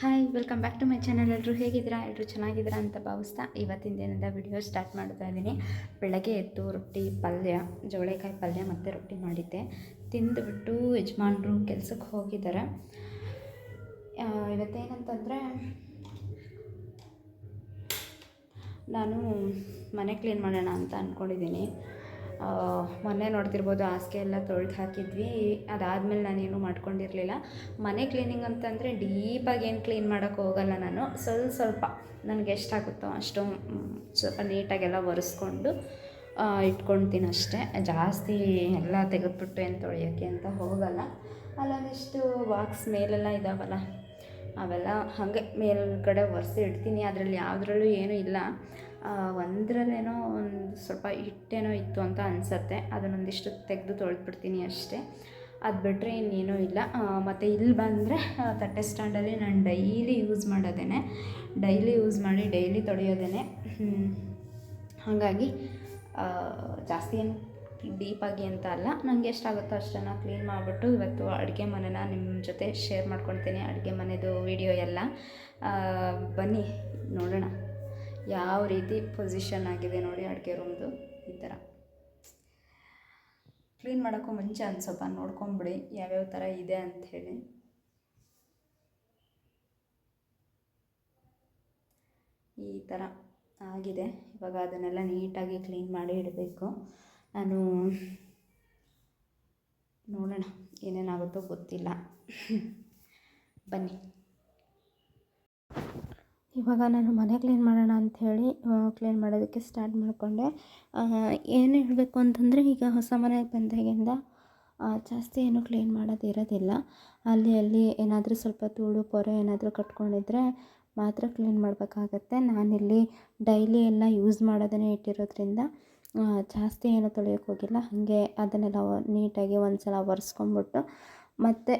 Hi welcome back to my channel ಎಲ್ಲರೂ ಹೇಗಿದ್ದೀರಾ? ಎಲ್ಲರೂ ಚೆನ್ನಾಗಿದ್ದೀರಾ ಅಂತ ಭಾವಿಸ್ತಾ ಇವತ್ತಿನ ದಿನದ ವಿಡಿಯೋ ಸ್ಟಾರ್ಟ್ ಮಾಡ್ತಾ ಇದ್ದೀನಿ. ಬೆಳಗ್ಗೆ ಎದ್ದು ರೊಟ್ಟಿ, ಪಲ್ಯ, ಜೋಳೆಕಾಯಿ ಪಲ್ಯ ಮತ್ತು ರೊಟ್ಟಿ ಮಾಡಿದ್ದೆ. ತಿಂದುಬಿಟ್ಟು ಯಜಮಾನ್ರು ಕೆಲಸಕ್ಕೆ ಹೋಗಿದ್ದಾರೆ. ಇವತ್ತೇನಂತಂದರೆ, ನಾನು ಮನೆ ಕ್ಲೀನ್ ಮಾಡೋಣ ಅಂತ ಅಂದ್ಕೊಂಡಿದ್ದೀನಿ ಮೊನ್ನೆ ನೋಡ್ತಿರ್ಬೋದು ಹಾಸಿಗೆ ಎಲ್ಲ ತೊಳೆದು ಹಾಕಿದ್ವಿ. ಅದಾದಮೇಲೆ ನಾನೇನು ಮಾಡ್ಕೊಂಡಿರಲಿಲ್ಲ. ಮನೆ ಕ್ಲೀನಿಂಗ್ ಅಂತಂದರೆ ಡೀಪಾಗಿ ಏನು ಕ್ಲೀನ್ ಮಾಡೋಕ್ಕೆ ಹೋಗಲ್ಲ ನಾನು. ಸ್ವಲ್ಪ ಸ್ವಲ್ಪ. ನನಗೆ ಎಷ್ಟಾಗುತ್ತೋ ಅಷ್ಟು ಸ್ವಲ್ಪ ನೀಟಾಗೆಲ್ಲ ಒರೆಸ್ಕೊಂಡು ಇಟ್ಕೊಳ್ತೀನಿ ಅಷ್ಟೇ. ಜಾಸ್ತಿ ಎಲ್ಲ ತೆಗೆದುಬಿಟ್ಟು ಏನು ತೊಳೆಯೋಕ್ಕೆ ಅಂತ ಹೋಗಲ್ಲ. ಅಲ್ಲೊಂದಿಷ್ಟು ಬಾಕ್ಸ್ ಮೇಲೆಲ್ಲ ಇದಾವಲ್ಲ, ಅವೆಲ್ಲ ಹಾಗೆ ಮೇಲ್ಗಡೆ ಒರೆಸಿ ಇಡ್ತೀನಿ. ಅದರಲ್ಲಿ ಯಾವುದ್ರಲ್ಲೂ ಏನೂ ಇಲ್ಲ. ಒಂದರಲ್ಲೇನೋ ಒಂದು ಸ್ವಲ್ಪ ಹಿಟ್ಟೇನೋ ಇತ್ತು ಅಂತ ಅನಿಸತ್ತೆ. ಅದನ್ನೊಂದಿಷ್ಟು ತೆಗೆದು ತೊಳೆದ್ಬಿಡ್ತೀನಿ ಅಷ್ಟೇ. ಅದು ಬಿಟ್ಟರೆ ಇನ್ನೇನೂ ಇಲ್ಲ. ಮತ್ತು ಇಲ್ಲಿ ಬಂದರೆ ತಟ್ಟೆ ಸ್ಟ್ಯಾಂಡಲ್ಲಿ ನಾನು ಡೈಲಿ ಯೂಸ್ ಮಾಡೋದೇನೆ. ಡೈಲಿ ಯೂಸ್ ಮಾಡಿ ಡೈಲಿ ತೊಳೆಯೋದೇನೆ. ಹಾಗಾಗಿ ಜಾಸ್ತಿ ಏನು ಡೀಪಾಗಿ ಅಂತ ಅಲ್ಲ. ನನಗೆ ಎಷ್ಟಾಗುತ್ತೋ ಅಷ್ಟನ್ನು ಕ್ಲೀನ್ ಮಾಡಿಬಿಟ್ಟು ಇವತ್ತು ಅಡುಗೆ ಮನೆನ ನಿಮ್ಮ ಜೊತೆ ಶೇರ್ ಮಾಡ್ಕೊಳ್ತೀನಿ. ಅಡುಗೆ ಮನೆದು ವಿಡಿಯೋ ಎಲ್ಲ. ಬನ್ನಿ, ನೋಡೋಣ. ಯಾವ ರೀತಿ ಪೊಸಿಷನ್ ಆಗಿದೆ ನೋಡಿ ಅಡುಗೆ ರೂಮ್ದು ಈ ಥರ ಕ್ಲೀನ್ ಮಾಡೋಕ್ಕೂ ಮುಂಚೆ ಒಂದು ಸ್ವಲ್ಪ ನೋಡ್ಕೊಂಬಿಡಿ ಯಾವ್ಯಾವ ಥರ ಇದೆ ಅಂಥೇಳಿ ಈ ಥರ ಆಗಿದೆ. ಇವಾಗ ಅದನ್ನೆಲ್ಲ ನೀಟಾಗಿ ಕ್ಲೀನ್ ಮಾಡಿ ಇಡಬೇಕು. ನಾನು ನೋಡೋಣ ಏನೇನಾಗುತ್ತೋ ಗೊತ್ತಿಲ್ಲ. ಬನ್ನಿ. ಇವಾಗ ನಾನು ಮನೆ ಕ್ಲೀನ್ ಮಾಡೋಣ ಅಂಥೇಳಿ ಕ್ಲೀನ್ ಮಾಡೋದಕ್ಕೆ ಸ್ಟಾರ್ಟ್ ಮಾಡಿಕೊಂಡೆ. ಏನು ಹೇಳಬೇಕು ಅಂತಂದರೆ ಈಗ ಹೊಸ ಮನೆಗೆ ಬಂದಾಗಿಂದ ಜಾಸ್ತಿ ಏನು ಕ್ಲೀನ್ ಮಾಡೋದು ಇರೋದಿಲ್ಲ. ಅಲ್ಲಿ ಅಲ್ಲಿ ಏನಾದರೂ ಸ್ವಲ್ಪ ಧೂಳು, ಪೊರೆ ಏನಾದರೂ ಕಟ್ಕೊಂಡಿದ್ರೆ ಮಾತ್ರ ಕ್ಲೀನ್ ಮಾಡಬೇಕಾಗತ್ತೆ. ನಾನಿಲ್ಲಿ ಡೈಲಿ ಎಲ್ಲ ಯೂಸ್ ಮಾಡೋದನ್ನೇ ಇಟ್ಟಿರೋದ್ರಿಂದ ಜಾಸ್ತಿ ಏನು ತೊಳೆಯೋಕ್ಕೆ ಹೋಗಿಲ್ಲ. ಹಾಗೆ ಅದನ್ನೆಲ್ಲ ನೀಟಾಗಿ ಒಂದು ಸಲ ಒರೆಸ್ಕೊಂಬಿಟ್ಟು ಮತ್ತು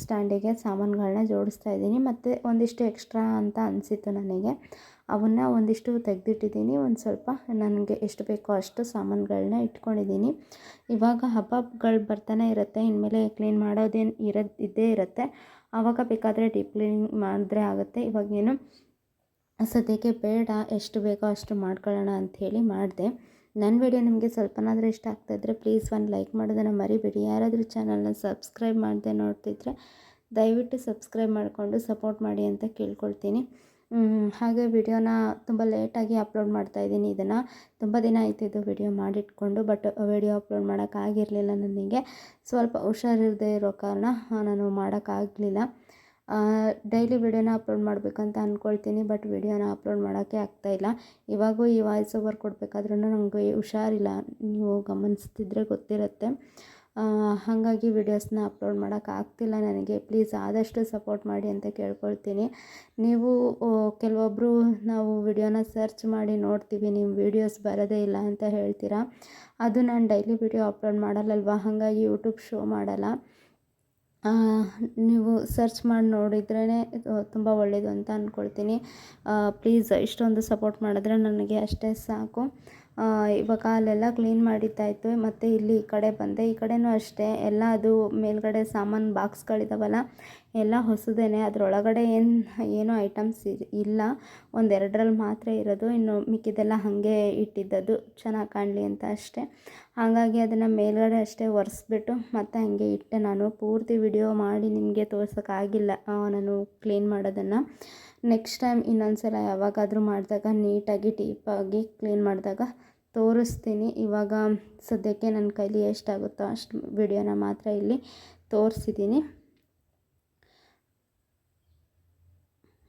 ಸ್ಟ್ಯಾಂಡಿಗೆ ಸಾಮಾನುಗಳನ್ನ ಜೋಡಿಸ್ತಾ ಇದ್ದೀನಿ. ಮತ್ತು ಒಂದಿಷ್ಟು ಎಕ್ಸ್ಟ್ರಾ ಅಂತ ಅನಿಸಿತ್ತು ನನಗೆ. ಅವನ್ನ ಒಂದಿಷ್ಟು ತೆಗೆದಿಟ್ಟಿದ್ದೀನಿ. ಒಂದು ಸ್ವಲ್ಪ ನನಗೆ ಎಷ್ಟು ಬೇಕೋ ಅಷ್ಟು ಸಾಮಾನುಗಳನ್ನ ಇಟ್ಕೊಂಡಿದ್ದೀನಿ. ಇವಾಗ ಹಬ್ಬಗಳು ಬರ್ತಾನೆ ಇರುತ್ತೆ. ಇನ್ಮೇಲೆ ಕ್ಲೀನ್ ಮಾಡೋದೇನು ಇರೋದು, ಇದ್ದೇ ಇರುತ್ತೆ. ಆವಾಗ ಬೇಕಾದರೆ ಡೀಪ್ ಕ್ಲೀನಿಂಗ್ ಮಾಡಿದ್ರೆ ಆಗುತ್ತೆ. ಇವಾಗೇನು, ಸದ್ಯಕ್ಕೆ ಬೇಡ. ಎಷ್ಟು ಬೇಕೋ ಅಷ್ಟು ಮಾಡ್ಕೊಳ್ಳೋಣ ಅಂಥೇಳಿ ಮಾಡಿದೆ. ನನ್ನ ವಿಡಿಯೋ ನಿಮಗೆ ಸ್ವಲ್ಪನಾದರೂ ಇಷ್ಟ ಆಗ್ತಾಯಿದ್ರೆ ಪ್ಲೀಸ್ ಒಂದು ಲೈಕ್ ಮಾಡೋದನ್ನು ಮರಿಬೇಡಿ. ಯಾರಾದರೂ ಚಾನಲ್ನ ಸಬ್ಸ್ಕ್ರೈಬ್ ಮಾಡದೆ ನೋಡ್ತಿದ್ರೆ ದಯವಿಟ್ಟು ಸಬ್ಸ್ಕ್ರೈಬ್ ಮಾಡಿಕೊಂಡು ಸಪೋರ್ಟ್ ಮಾಡಿ ಅಂತ ಕೇಳ್ಕೊಳ್ತೀನಿ. ಹಾಗೆ ವಿಡಿಯೋನ ತುಂಬ ಲೇಟಾಗಿ ಅಪ್ಲೋಡ್ ಮಾಡ್ತಾಯಿದ್ದೀನಿ ಇದನ್ನು ತುಂಬ ದಿನ ಆಯ್ತಿದ್ದು ವಿಡಿಯೋ ಮಾಡಿಟ್ಕೊಂಡು, ಬಟ್ ವಿಡಿಯೋ ಅಪ್ಲೋಡ್ ಮಾಡೋಕ್ಕಾಗಿರಲಿಲ್ಲ ನನಗೆ. ಸ್ವಲ್ಪ ಹುಷಾರಿಲ್ಲದೆ ಇರೋ ಕಾರಣ ನಾನು ಮಾಡೋಕ್ಕಾಗಲಿಲ್ಲ. ಡೈಲಿ ವೀಡಿಯೋನ ಅಪ್ಲೋಡ್ ಮಾಡಬೇಕಂತ ಅಂದ್ಕೊಳ್ತೀನಿ ಬಟ್ ವೀಡಿಯೋನ ಅಪ್ಲೋಡ್ ಮಾಡೋಕ್ಕೆ ಆಗ್ತಾಯಿಲ್ಲ ಇವಾಗೂ ಈ ವಾಯ್ಸ್ ಓವರ್ ಕೊಡಬೇಕಾದ್ರೂ ನನಗೆ ಹುಷಾರಿಲ್ಲ. ನೀವು ಗಮನಿಸ್ತಿದ್ರೆ ಗೊತ್ತಿರುತ್ತೆ. ಹಾಗಾಗಿ ವೀಡಿಯೋಸ್ನ ಅಪ್ಲೋಡ್ ಮಾಡೋಕ್ಕೆ ಆಗ್ತಿಲ್ಲ ನನಗೆ. ಪ್ಲೀಸ್ ಆದಷ್ಟು ಸಪೋರ್ಟ್ ಮಾಡಿ ಅಂತ ಕೇಳ್ಕೊಳ್ತೀನಿ. ನೀವು ಕೆಲವೊಬ್ಬರು ನಾವು ವಿಡಿಯೋನ ಸರ್ಚ್ ಮಾಡಿ ನೋಡ್ತೀವಿ ನಿಮ್ಮ ವೀಡಿಯೋಸ್ ಬರೋದೇ ಇಲ್ಲ ಅಂತ ಹೇಳ್ತೀರಾ? ಅದು ನಾನು ಡೈಲಿ ವಿಡಿಯೋ ಅಪ್ಲೋಡ್ ಮಾಡಲ್ಲಲ್ವಾ? ಹಾಗಾಗಿ ಯೂಟ್ಯೂಬ್ ಶೋ ಮಾಡಲ್ಲ. ನೀವು ಸರ್ಚ್ ಮಾಡಿ ನೋಡಿದ್ರೇ ತುಂಬ ಒಳ್ಳೆಯದು ಅಂತ ಅಂದ್ಕೊಳ್ತೀನಿ ಪ್ಲೀಸ್ ಇಷ್ಟೊಂದು ಸಪೋರ್ಟ್ ಮಾಡಿದ್ರೆ ನನಗೆ ಅಷ್ಟೇ ಸಾಕು. ಇವಾಗ ಅಲ್ಲೆಲ್ಲ ಕ್ಲೀನ್ ಮಾಡಿದ್ದಾಯಿತು. ಮತ್ತು ಇಲ್ಲಿ ಈ ಕಡೆ ಬಂದೆ. ಈ ಕಡೆನೂ ಅಷ್ಟೇ. ಎಲ್ಲ ಅದು ಮೇಲ್ಗಡೆ ಸಾಮಾನು ಬಾಕ್ಸ್ಗಳಿದಾವಲ್ಲ ಎಲ್ಲ ಹೊಸದೇನೆ. ಅದರೊಳಗಡೆ ಏನು, ಏನೂ ಐಟಮ್ಸ್ ಇಲ್ಲ. ಒಂದೆರಡರಲ್ಲಿ ಮಾತ್ರ ಇರೋದು. ಇನ್ನು ಮಿಕ್ಕಿದೆಲ್ಲ ಹಾಗೆ ಇಟ್ಟಿದ್ದದು ಚೆನ್ನಾಗಿ ಕಾಣಲಿ ಅಂತ ಅಷ್ಟೇ. ಹಾಗಾಗಿ ಅದನ್ನು ಮೇಲ್ಗಡೆ ಅಷ್ಟೇ ಒರೆಸ್ಬಿಟ್ಟು ಮತ್ತೆ ಹಾಗೆ ಇಟ್ಟೆ ನಾನು. ಪೂರ್ತಿ ವಿಡಿಯೋ ಮಾಡಿ ನಿಮಗೆ ತೋರ್ಸೋಕ್ಕಾಗಿಲ್ಲ ನಾನು ಕ್ಲೀನ್ ಮಾಡೋದನ್ನು. ನೆಕ್ಸ್ಟ್ ಟೈಮ್ ಇನ್ನೊಂದು ಸಲ ಯಾವಾಗಾದರೂ ಮಾಡಿದಾಗ ನೀಟಾಗಿ ಟೀಪಾಗಿ ಕ್ಲೀನ್ ಮಾಡಿದಾಗ ತೋರಿಸ್ತೀನಿ. ಇವಾಗ ಸದ್ಯಕ್ಕೆ ನನ್ನ ಕೈಲಿ ಎಷ್ಟಾಗುತ್ತೋ ಅಷ್ಟು ವಿಡಿಯೋನ ಮಾತ್ರ ಇಲ್ಲಿ ತೋರಿಸಿದ್ದೀನಿ.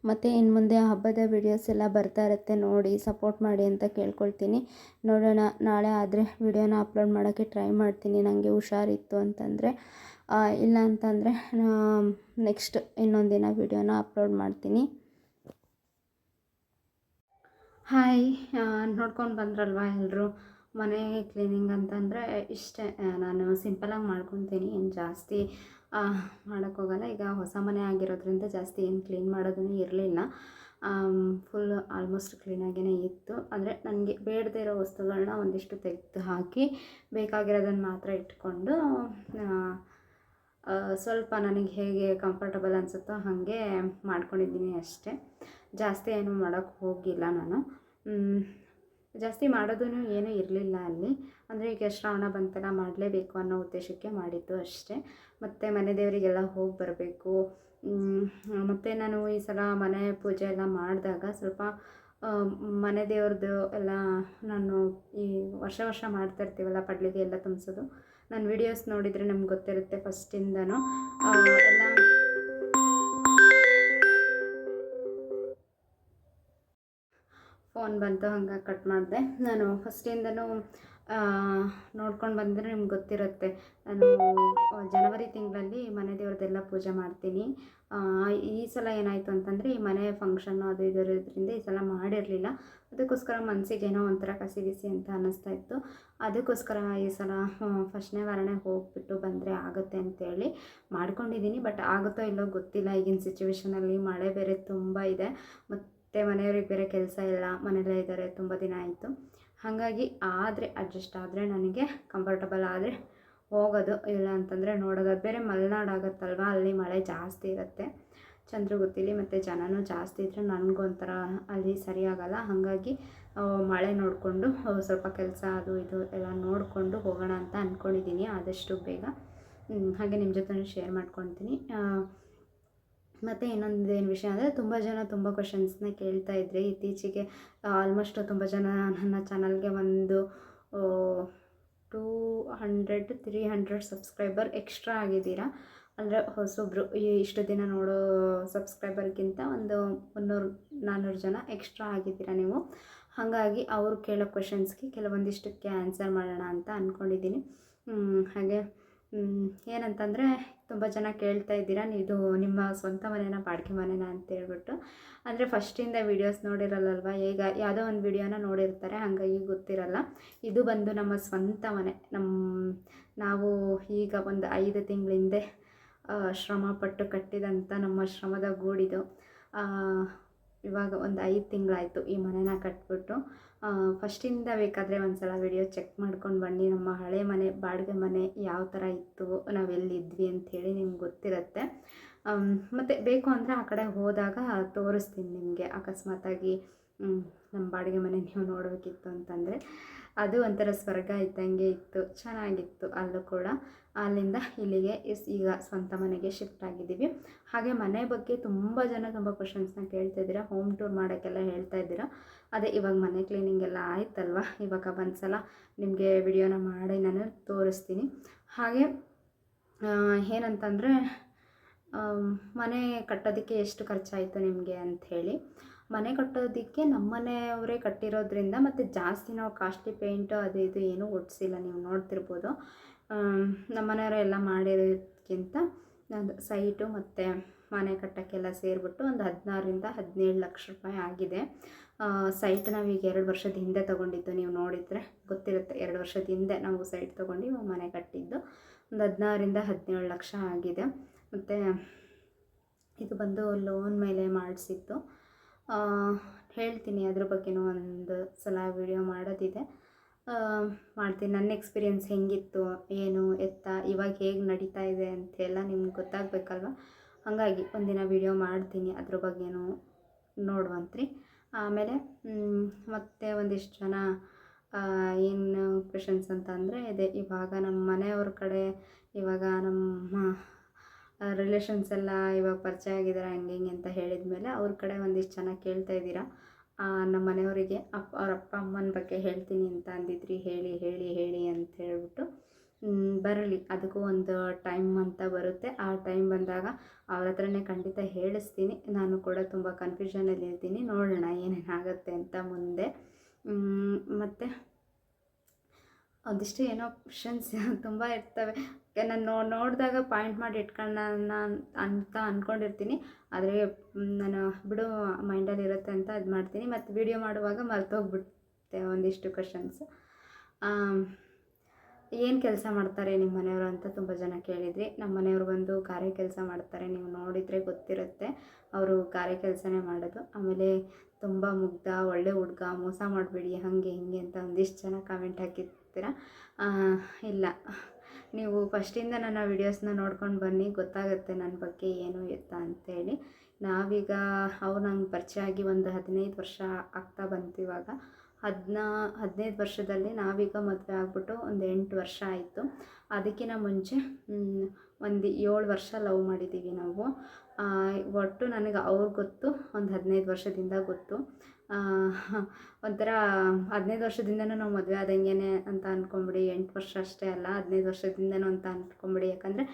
ಮತ್ತು ಇನ್ನು ಮುಂದೆ ಹಬ್ಬದ ವಿಡಿಯೋಸ್ ಎಲ್ಲ ಬರ್ತಾ ಇರುತ್ತೆ. ನೋಡಿ, ಸಪೋರ್ಟ್ ಮಾಡಿ ಅಂತ ಕೇಳ್ಕೊಳ್ತೀನಿ. ನೋಡೋಣ, ನಾಳೆ ಆದರೆ ವಿಡಿಯೋನ ಅಪ್ಲೋಡ್ ಮಾಡೋಕ್ಕೆ ಟ್ರೈ ಮಾಡ್ತೀನಿ. ನನಗೆ ಹುಷಾರಿತ್ತು ಅಂತಂದರೆ ಇಲ್ಲ ಅಂತಂದರೆ ನೆಕ್ಸ್ಟ್ ಇನ್ನೊಂದಿನ ದಿನ ವಿಡಿಯೋನ ಅಪ್ಲೋಡ್ ಮಾಡ್ತೀನಿ. ಹಾಯ್ ನೋಡ್ಕೊಂಡು ಬಂದ್ರಲ್ವ ಎಲ್ಲರೂ ಮನೆ ಕ್ಲೀನಿಂಗ್ ಅಂತಂದರೆ ಇಷ್ಟೇ ನಾನು ಸಿಂಪಲಾಗಿ ಮಾಡ್ಕೊತೀನಿ, ಏನು ಜಾಸ್ತಿ ಮಾಡೋಕ್ಕೋಗಲ್ಲ ಈಗ ಹೊಸ ಮನೆ ಆಗಿರೋದ್ರಿಂದ ಜಾಸ್ತಿ ಏನು ಕ್ಲೀನ್ ಮಾಡೋದೂ ಇರಲಿಲ್ಲ. ಫುಲ್ ಆಲ್ಮೋಸ್ಟ್ ಕ್ಲೀನಾಗೇ ಇತ್ತು. ಅಂದರೆ ನನಗೆ ಬೇಡದೇ ಇರೋ ವಸ್ತುಗಳನ್ನ ಒಂದಿಷ್ಟು ತೆಗೆದು ಹಾಕಿ ಬೇಕಾಗಿರೋದನ್ನು ಮಾತ್ರ ಇಟ್ಕೊಂಡು ಸ್ವಲ್ಪ ನನಗೆ ಹೇಗೆ ಕಂಫರ್ಟಬಲ್ ಅನಿಸುತ್ತೋ ಹಾಗೆ ಮಾಡ್ಕೊಂಡಿದ್ದೀನಿ ಅಷ್ಟೇ. ಜಾಸ್ತಿ ಏನು ಮಾಡೋಕ್ಕೆ ಹೋಗಿಲ್ಲ ನಾನು. ಜಾಸ್ತಿ ಮಾಡೋದೂ ಏನೂ ಇರಲಿಲ್ಲ ಅಲ್ಲಿ. ಅಂದರೆ ಈಗ ಶ್ರಾವಣ ಬಂತಲ್ಲ ಮಾಡಲೇಬೇಕು ಅನ್ನೋ ಉದ್ದೇಶಕ್ಕೆ ಮಾಡಿದ್ದು ಅಷ್ಟೇ. ಮತ್ತು ಮನೆ ದೇವರಿಗೆಲ್ಲ ಹೋಗಿ ಬರಬೇಕು. ಮತ್ತು ನಾನು ಈ ಸಲ ಮನೆ ಪೂಜೆ ಎಲ್ಲ ಮಾಡಿದಾಗ ಸ್ವಲ್ಪ ಮನೆ ದೇವ್ರದ್ದು ಎಲ್ಲ ನಾನು ಈ ವರ್ಷ ವರ್ಷ ಮಾಡ್ತಾ ಇರ್ತೀವಲ್ಲ ಪಡ್ಲಿಗೆ ಎಲ್ಲ ತುಂಬಿಸೋದು. ನನ್ನ ವಿಡಿಯೋಸ್ ನೋಡಿದರೆ ನಮ್ಗೆ ಗೊತ್ತಿರುತ್ತೆ ಫಸ್ಟಿಂದನೂ ಎಲ್ಲ ಫೋನ್ ಬಂತು, ಹಂಗೆ ಕಟ್ ಮಾಡಿದೆ. ನಾನು ಫಸ್ಟಿಂದನೂ ನೋಡ್ಕೊಂಡು ಬಂದರೆ ನಿಮ್ಗೆ ಗೊತ್ತಿರುತ್ತೆ. ನಾನು ಜನವರಿ ತಿಂಗಳಲ್ಲಿ ಮನೆ ದೇವ್ರದ್ದೆಲ್ಲ ಪೂಜೆ ಮಾಡ್ತೀನಿ. ಈ ಸಲ ಏನಾಯಿತು ಅಂತಂದರೆ, ಈ ಮನೆ ಫಂಕ್ಷನ್ನು ಅದು ಇದು ಇರೋದ್ರಿಂದ ಈ ಸಲ ಮಾಡಿರಲಿಲ್ಲ. ಅದಕ್ಕೋಸ್ಕರ ಮನಸ್ಸಿಗೆ ಏನೋ ಒಂಥರ ಕಸಿ ಬಿಸಿ ಅಂತ ಅನ್ನಿಸ್ತಾ ಇತ್ತು. ಅದಕ್ಕೋಸ್ಕರ ಈ ಸಲ ಫಸ್ಟ್ನೇ ವಾರನೇ ಹೋಗ್ಬಿಟ್ಟು ಬಂದರೆ ಆಗುತ್ತೆ ಅಂತೇಳಿ ಮಾಡ್ಕೊಂಡಿದ್ದೀನಿ ಬಟ್ ಆಗುತ್ತೋ ಇಲ್ಲೋ ಗೊತ್ತಿಲ್ಲ. ಈಗಿನ ಸಿಚುವೇಶನಲ್ಲಿ ಮಳೆ ಬೇರೆ ತುಂಬ ಇದೆ. ಮತ್ತು ಮನೆಯವ್ರಿಗೆ ಬೇರೆ ಕೆಲಸ ಇಲ್ಲ, ಮನೆಯಲ್ಲೇ ಇದ್ದಾರೆ, ತುಂಬ ದಿನ ಆಯಿತು. ಹಾಗಾಗಿ ಆದರೆ ಅಡ್ಜಸ್ಟ್ ಆದರೆ ನನಗೆ ಕಂಫರ್ಟಬಲ್ ಆದರೆ ಹೋಗೋದು. ಇಲ್ಲ ಅಂತಂದರೆ ನೋಡೋದು. ಬೇರೆ ಮಲೆನಾಡು ಆಗುತ್ತಲ್ವ ಅಲ್ಲಿ ಮಳೆ ಜಾಸ್ತಿ ಇರುತ್ತೆ. ಚಂದ್ರಗುತ್ತಿಲಿ ಮತ್ತು ಜನನೂ ಜಾಸ್ತಿ ಇದ್ದರೆ ನನಗೊಂಥರ ಅಲ್ಲಿ ಸರಿ ಆಗಲ್ಲ ಹಾಗಾಗಿ ಮಳೆ ನೋಡಿಕೊಂಡು ಸ್ವಲ್ಪ ಕೆಲಸ ಅದು ಇದು ಎಲ್ಲ ನೋಡಿಕೊಂಡು ಹೋಗೋಣ ಅಂತ ಅಂದ್ಕೊಂಡಿದ್ದೀನಿ ಆದಷ್ಟು ಬೇಗ. ಹಾಗೆ ನಿಮ್ಮ ಜೊತೆ ಶೇರ್ ಮಾಡ್ಕೊತೀನಿ. ಮತ್ತು ಇನ್ನೊಂದು ಏನು ವಿಷಯ ಅಂದರೆ ತುಂಬ ಜನ ತುಂಬ ಕ್ವಶನ್ಸ್ನ ಕೇಳ್ತಾ ಇದ್ರಿ ಇತ್ತೀಚೆಗೆ ಆಲ್ಮೋಸ್ಟ್ ತುಂಬ ಜನ ನನ್ನ ಚಾನಲ್ಗೆ ಒಂದು two hundred three hundred subscriber extra ಆಗಿದ್ದೀರಾ. ಅಂದರೆ ಹೊಸೊಬ್ರು ಇಷ್ಟು ದಿನ ನೋಡೋ ಸಬ್ಸ್ಕ್ರೈಬರ್ಗಿಂತ ಒಂದು ಮುನ್ನೂರು ನಾನ್ನೂರು ಜನ ಎಕ್ಸ್ಟ್ರಾ ಆಗಿದ್ದೀರಾ ನೀವು. ಹಾಗಾಗಿ ಅವರು ಕೇಳೋ ಕ್ವಶನ್ಸ್ಗೆ ಕೆಲವೊಂದಿಷ್ಟಕ್ಕೆ ಆನ್ಸರ್ ಮಾಡೋಣ ಅಂತ ಅಂದ್ಕೊಂಡಿದ್ದೀನಿ ಹಾಗೆ ಏನಂತಂದರೆ ತುಂಬ ಜನ ಕೇಳ್ತಾ ಇದ್ದೀರಾ, ಇದು ನಿಮ್ಮ ಸ್ವಂತ ಮನೆನ, ಬಾಡಿಗೆ ಮನೆನ ಅಂತ ಹೇಳ್ಬಿಟ್ಟು. ಅಂದರೆ ಫಸ್ಟಿಂದ ವೀಡಿಯೋಸ್ ನೋಡಿರಲ್ಲಲ್ವ, ಈಗ ಯಾವುದೋ ಒಂದು ವಿಡಿಯೋನ ನೋಡಿರ್ತಾರೆ, ಹಾಗಾಗಿ ಗೊತ್ತಿರಲ್ಲ. ಇದು ಬಂದು ನಮ್ಮ ಸ್ವಂತ ಮನೆ. ನಮ್ಮ ನಾವು ಈಗ ಒಂದು ಐದು ತಿಂಗಳ ಹಿಂದೆ ಶ್ರಮಪಟ್ಟು ಕಟ್ಟಿದಂಥ ನಮ್ಮ ಶ್ರಮದ ಗೂಡಿದು ಇವಾಗ ಒಂದು ಐದು ತಿಂಗಳಾಯಿತು ಈ ಮನೆನ ಕಟ್ಬಿಟ್ಟು. ಫಸ್ಟಿಂದ ಬೇಕಾದರೆ ಒಂದ್ಸಲ ವಿಡಿಯೋ ಚೆಕ್ ಮಾಡ್ಕೊಂಡು ಬನ್ನಿ. ನಮ್ಮ ಹಳೆ ಮನೆ, ಬಾಡಿಗೆ ಮನೆ ಯಾವ ಥರ ಇತ್ತು, ನಾವು ಎಲ್ಲಿದ್ವಿ ಅಂಥೇಳಿ ನಿಮ್ಗೆ ಗೊತ್ತಿರುತ್ತೆ. ಮತ್ತು ಬೇಕು ಅಂದರೆ ಆ ಕಡೆ ಹೋದಾಗ ತೋರಿಸ್ತೀನಿ ನಿಮಗೆ. ಅಕಸ್ಮಾತಾಗಿ ನಮ್ಮ ಬಾಡಿಗೆ ಮನೆ ನೀವು ನೋಡಬೇಕಿತ್ತು ಅಂತಂದರೆ. ಅದು ಒಂಥರ ಸ್ವರ್ಗ ಇದ್ದಂಗೆ ಇತ್ತು, ಚೆನ್ನಾಗಿತ್ತು ಅಲ್ಲೂ ಕೂಡ. ಅಲ್ಲಿಂದ ಇಲ್ಲಿಗೆ ಇಸ್- ಈಗ ಸ್ವಂತ ಮನೆಗೆ ಶಿಫ್ಟ್ ಆಗಿದ್ದೀವಿ. ಹಾಗೆ ಮನೆ ಬಗ್ಗೆ ತುಂಬ ಜನ ತುಂಬ ಕ್ವಶನ್ಸ್ನ ಕೇಳ್ತಾ ಇದ್ದೀರಾ ಹೋಮ್ ಟೂರ್ ಮಾಡೋಕ್ಕೆಲ್ಲ ಹೇಳ್ತಾ ಇದ್ದೀರಾ. ಅದೇ ಇವಾಗ ಮನೆ ಕ್ಲೀನಿಂಗ್ ಎಲ್ಲ ಆಯ್ತಲ್ವ? ಇವಾಗ ಒಂದ್ಸಲ ನಿಮಗೆ ವಿಡಿಯೋನ ಮಾಡಿ ನಾನು ತೋರಿಸ್ತೀನಿ. ಹಾಗೆ ಏನಂತಂದರೆ ಮನೆ ಕಟ್ಟೋದಕ್ಕೆ ಎಷ್ಟು ಖರ್ಚಾಯಿತು ನಿಮಗೆ ಅಂಥೇಳಿ ಮನೆ ಕಟ್ಟೋದಕ್ಕೆ ನಮ್ಮ ಮನೆಯವರೇ ಕಟ್ಟಿರೋದ್ರಿಂದ ಮತ್ತು ಜಾಸ್ತಿ ನಾವು ಕಾಸ್ಟ್ಲಿ ಪೇಂಟು ಅದು ಇದು ಏನೂ ಒಡಿಸಿಲ್ಲ, ನೀವು ನೋಡ್ತಿರ್ಬೋದು. ನಮ್ಮ ಮನೆಯವರು ಎಲ್ಲ ಮಾಡಿರೋದಕ್ಕಿಂತ ನಾನು ಸೈಟು ಮತ್ತು ಮನೆ ಕಟ್ಟೋಕ್ಕೆಲ್ಲ ಸೇರಿಬಿಟ್ಟು ಒಂದು ಹದಿನಾರರಿಂದ ಹದಿನೇಳು ಲಕ್ಷ ರೂಪಾಯಿ ಆಗಿದೆ. ಸೈಟ್ ನಾವು ಈಗ ಎರಡು ವರ್ಷದ ಹಿಂದೆ ತೊಗೊಂಡಿದ್ದು, ನೀವು ನೋಡಿದರೆ ಗೊತ್ತಿರುತ್ತೆ. ಎರಡು ವರ್ಷದ ಹಿಂದೆ ನಾವು ಸೈಟ್ ತೊಗೊಂಡು ಮನೆ ಕಟ್ಟಿದ್ದು. ಒಂದು ಹದಿನಾರರಿಂದ ಹದಿನೇಳು ಲಕ್ಷ ಆಗಿದೆ. ಮತ್ತು ಇದು ಬಂದು ಲೋನ್ ಮೇಲೆ ಮಾಡಿಸಿದ್ದು. ಹೇಳ್ತೀನಿ ಅದ್ರ ಬಗ್ಗೆನೂ ಒಂದು ಸಲ ವಿಡಿಯೋ ಮಾಡೋದಿದೆ. ಮಾಡ್ತೀನಿ. ನನ್ನ ಎಕ್ಸ್ಪೀರಿಯೆನ್ಸ್ ಹೆಂಗಿತ್ತು, ಏನು, ಎತ್ತ, ಇವಾಗ ಹೇಗೆ ನಡೀತಾ ಇದೆ ಅಂತೆಲ್ಲ ನಿಮ್ಗೆ ಗೊತ್ತಾಗಬೇಕಲ್ವ? ಹಾಗಾಗಿ ಒಂದಿನ ವಿಡಿಯೋ ಮಾಡ್ತೀನಿ ಅದ್ರ ಬಗ್ಗೆನೂ ನೋಡುವಂತ್ರಿ. ಆಮೇಲೆ ಮತ್ತೆ ಒಂದಿಷ್ಟು ಜನ ಏನು ಕ್ವೆಶನ್ಸ್ ಅಂತ ಅಂದರೆ ಇದೆ. ಇವಾಗ ನಮ್ಮ ಮನೆಯವ್ರ ಕಡೆ, ಇವಾಗ ನಮ್ಮ ರಿಲೇಷನ್ಸ್ ಎಲ್ಲ ಇವಾಗ ಪರಿಚಯ ಆಗಿದ್ದಾರೆ ಹಂಗೆ ಹಿಂಗೆ ಅಂತ ಹೇಳಿದ ಮೇಲೆ ಅವ್ರ ಕಡೆ ಒಂದಿಷ್ಟು ಜನ ಕೇಳ್ತಾ ಇದ್ದೀರಾ? ನಮ್ಮ ಮನೆಯವರಿಗೆ ಅಪ್ಪ, ಅವ್ರ ಅಪ್ಪ ಅಮ್ಮನ ಬಗ್ಗೆ ಹೇಳ್ತೀನಿ ಅಂತ ಅಂದಿದ್ರಿ, ಹೇಳಿ ಹೇಳಿ ಹೇಳಿ ಅಂತ ಹೇಳ್ಬಿಟ್ಟು ಬರಲಿ, ಅದಕ್ಕೂ ಒಂದು ಟೈಮ್ ಅಂತ ಬರುತ್ತೆ. ಆ ಟೈಮ್ ಬಂದಾಗ ಅವ್ರ ಹತ್ರನೇ ಖಂಡಿತ ಹೇಳಿಸ್ತೀನಿ. ನಾನು ಕೂಡ ತುಂಬ ಕನ್ಫ್ಯೂಷನಲ್ಲಿ ಇರ್ತೀನಿ ನೋಡೋಣ ಏನೇನಾಗುತ್ತೆ ಅಂತ ಮುಂದೆ. ಮತ್ತು ಒಂದಿಷ್ಟು ಏನೋ ಕ್ವಶನ್ಸ್ ತುಂಬ ಇರ್ತವೆ. ನಾನು ನೋಡಿದಾಗ ಪಾಯಿಂಟ್ ಮಾಡಿ ಇಟ್ಕೊಳ್ಳೋಣ ಅಂತ ಅಂದ್ಕೊಂಡಿರ್ತೀನಿ ಆದರೆ ನಾನು ಬಿಡು ಮೈಂಡಲ್ಲಿ ಇರುತ್ತೆ ಅಂತ ಇದು ಮಾಡ್ತೀನಿ. ಮತ್ತು ವಿಡಿಯೋ ಮಾಡುವಾಗ ಮರ್ತೋಗ್ಬಿಡುತ್ತೆ ಒಂದಿಷ್ಟು ಕ್ವಶನ್ಸ್ ಏನು ಕೆಲಸ ಮಾಡ್ತಾರೆ ನಿಮ್ಮ ಮನೆಯವರು ಅಂತ ತುಂಬ ಜನ ಕೇಳಿದ್ರಿ. ನಮ್ಮ ಮನೆಯವರು ಬಂದು ಕಾರ್ಯ ಕೆಲಸ ಮಾಡ್ತಾರೆ. ನೀವು ನೋಡಿದರೆ ಗೊತ್ತಿರುತ್ತೆ. ಅವರು ಕಾರ್ಯ ಕೆಲಸನೇ ಮಾಡೋದು. ಆಮೇಲೆ ತುಂಬ ಮುಗ್ಧ ಒಳ್ಳೆ ಹುಡ್ಗ, ಮೋಸ ಮಾಡಬೇಡಿ, ಹಾಗೆ ಹಿಂಗೆ ಅಂತ ಒಂದಿಷ್ಟು ಜನ ಕಾಮೆಂಟ್ ಹಾಕಿರ್ತೀರ? ಇಲ್ಲ. ನೀವು ಫಸ್ಟಿಂದ ನನ್ನ ವೀಡಿಯೋಸ್ನ ನೋಡ್ಕೊಂಡು ಬನ್ನಿ, ಗೊತ್ತಾಗುತ್ತೆ ನನ್ನ ಬಗ್ಗೆ ಏನು ಎತ್ತ ಅಂತೇಳಿ. ನಾವೀಗ ಅವ್ರು ನಂಗೆ ಪರಿಚಯ ಆಗಿ ಒಂದು ಹದಿನೈದು ವರ್ಷ ಆಗ್ತಾ ಬಂತು ಇವಾಗ. ಹದಿನಾ, ಹದಿನೈದು ವರ್ಷದಲ್ಲಿ ನಾವೀಗ ಮದುವೆ ಆಗ್ಬಿಟ್ಟು ಒಂದು ಎಂಟು ವರ್ಷ ಆಯಿತು. ಅದಕ್ಕಿಂತ ಮುಂಚೆ ಒಂದು ಏಳು ವರ್ಷ ಲವ್ ಮಾಡಿದ್ದೀವಿ ನಾವು. ಒಟ್ಟು ನನಗೆ ಅವ್ರು ಗೊತ್ತು, ಒಂದು ಹದಿನೈದು ವರ್ಷದಿಂದ ಗೊತ್ತು. ಒಂಥರ ಹದಿನೈದು ವರ್ಷದಿಂದನೂ ನಾವು ಮದುವೆ ಆದಂಗೆ ಅಂತ ಅಂದ್ಕೊಂಬಿಡಿ ಎಂಟು ವರ್ಷ ಅಷ್ಟೇ ಅಲ್ಲ, ಹದಿನೈದು ವರ್ಷದಿಂದನೂ ಅಂತ ಅಂದ್ಕೊಂಬಿಡಿ ಯಾಕಂದರೆ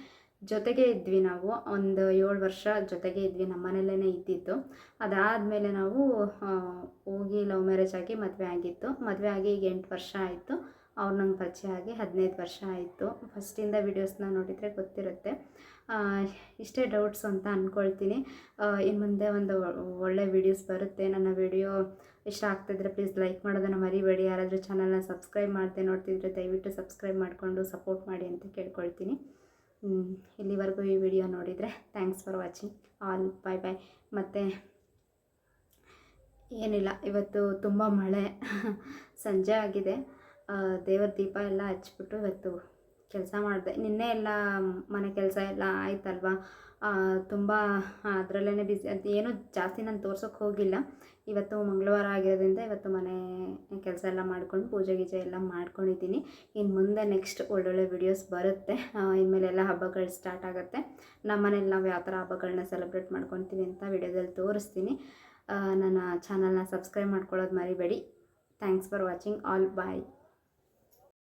ಜೊತೆಗೆ ಇದ್ವಿ ನಾವು, ಒಂದು ಏಳು ವರ್ಷ ಜೊತೆಗೆ ಇದ್ವಿ ನಮ್ಮ ಮನೆಯಲ್ಲೇ ಇದ್ದಿದ್ದು. ಅದಾದಮೇಲೆ ನಾವು ಹೋಗಿ ಲವ್ ಮ್ಯಾರೇಜ್ ಆಗಿ ಮದುವೆ ಆಗಿತ್ತು. ಮದುವೆ ಆಗಿ ಈಗ ಎಂಟು ವರ್ಷ ಆಯಿತು. ಅವ್ರು ನಂಗೆ ಪರಿಚಯ ಆಗಿ ಹದಿನೈದು ವರ್ಷ ಆಯಿತು. ಫಸ್ಟಿಂದ ವೀಡಿಯೋಸ್ನ ನೋಡಿದರೆ ಗೊತ್ತಿರುತ್ತೆ. ಇಷ್ಟೇ ಡೌಟ್ಸ್ ಅಂತ ಅಂದ್ಕೊಳ್ತೀನಿ ಇನ್ನು ಮುಂದೆ ಒಂದು ಒಳ್ಳೆ ವೀಡಿಯೋಸ್ ಬರುತ್ತೆ. ನನ್ನ ವಿಡಿಯೋ ಇಷ್ಟ ಆಗ್ತಿದ್ರೆ ಪ್ಲೀಸ್ ಲೈಕ್ ಮಾಡೋದನ್ನು ಮರಿಬೇಡಿ. ಯಾರಾದರೂ ಚಾನಲ್ನ ಸಬ್ಸ್ಕ್ರೈಬ್ ಮಾಡದೆ ನೋಡ್ತಿದ್ರೆ ದಯವಿಟ್ಟು ಸಬ್ಸ್ಕ್ರೈಬ್ ಮಾಡಿಕೊಂಡು ಸಪೋರ್ಟ್ ಮಾಡಿ ಅಂತ ಕೇಳ್ಕೊಳ್ತೀನಿ. ಇಲ್ಲಿವರೆಗೂ ಈ ವಿಡಿಯೋ ನೋಡಿದರೆ thanks for watching all bye bye ಮತ್ತು ಏನಿಲ್ಲ, ಇವತ್ತು ತುಂಬ ಮಳೆ. ಸಂಜೆ ಆಗಿದೆ. ದೇವರ ದೀಪ ಎಲ್ಲ ಹಚ್ಬಿಟ್ಟು ಇವತ್ತು ಕೆಲಸ ಮಾಡಿದೆ. ನಿನ್ನೆ ಎಲ್ಲ ಮನೆ ಕೆಲಸ ಎಲ್ಲ ಆಯ್ತಲ್ವಾ? ತುಂಬ ಅದರಲ್ಲೇ ಬಿಸಿ ಅದು ಏನು ಜಾಸ್ತಿ ನಾನು ತೋರ್ಸೋಕ್ಕೆ ಹೋಗಿಲ್ಲ. ಇವತ್ತು ಮಂಗಳವಾರ ಆಗಿರೋದ್ರಿಂದ ಇವತ್ತು ಮನೆ ಕೆಲಸ ಎಲ್ಲ ಮಾಡ್ಕೊಂಡು ಪೂಜೆ ಗೀಜೆ ಎಲ್ಲ ಮಾಡ್ಕೊಂಡಿದ್ದೀನಿ. ಇನ್ನು ಮುಂದೆ ನೆಕ್ಸ್ಟ್ ಒಳ್ಳೊಳ್ಳೆ ವಿಡಿಯೋಸ್ ಬರುತ್ತೆ. ಇನ್ಮೇಲೆ ಎಲ್ಲ ಹಬ್ಬಗಳು ಸ್ಟಾರ್ಟ್ ಆಗುತ್ತೆ. ನಮ್ಮ ಮನೇಲಿ ನಾವು ಯಾವ ಥರ ಹಬ್ಬಗಳನ್ನ ಸೆಲೆಬ್ರೇಟ್ ಮಾಡ್ಕೊತೀವಿ ಅಂತ ವಿಡಿಯೋದಲ್ಲಿ ತೋರಿಸ್ತೀನಿ. ನನ್ನ ಚಾನಲ್ನ ಸಬ್ಸ್ಕ್ರೈಬ್ ಮಾಡ್ಕೊಳ್ಳೋದು ಮರಿಬೇಡಿ. Thanks for watching all bye